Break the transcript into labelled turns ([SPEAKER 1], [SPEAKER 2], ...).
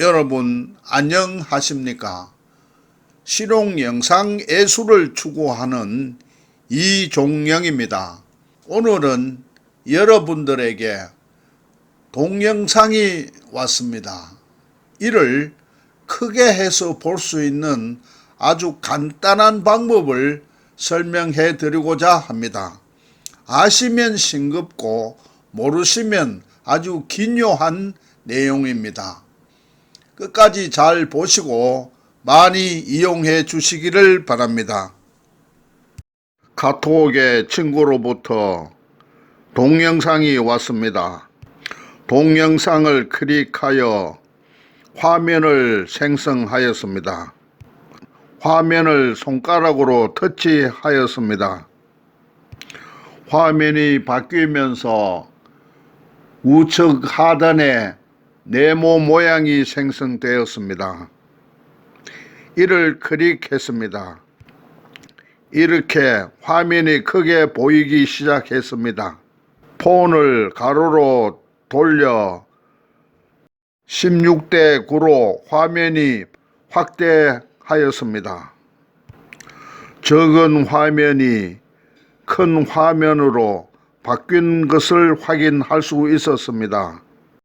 [SPEAKER 1] 여러분 안녕하십니까? 실용 영상 예술을 추구하는 이종영입니다. 오늘은 여러분들에게 동영상이 왔습니다. 이를 크게 해서 볼 수 있는 아주 간단한 방법을 설명해 드리고자 합니다. 아시면 싱겁고 모르시면 아주 기묘한 내용입니다. 끝까지 잘 보시고 많이 이용해 주시기를 바랍니다. 카톡의 친구로부터 동영상이 왔습니다. 동영상을 클릭하여 화면을 생성하였습니다. 화면을 손가락으로 터치하였습니다. 화면이 바뀌면서 우측 하단에 네모 모양이 생성되었습니다. 이를 클릭했습니다. 이렇게 화면이 크게 보이기 시작했습니다. 폰을 가로로 돌려 16대 9로 화면이 확대하였습니다. 적은 화면이 큰 화면으로 바뀐 것을 확인할 수 있었습니다.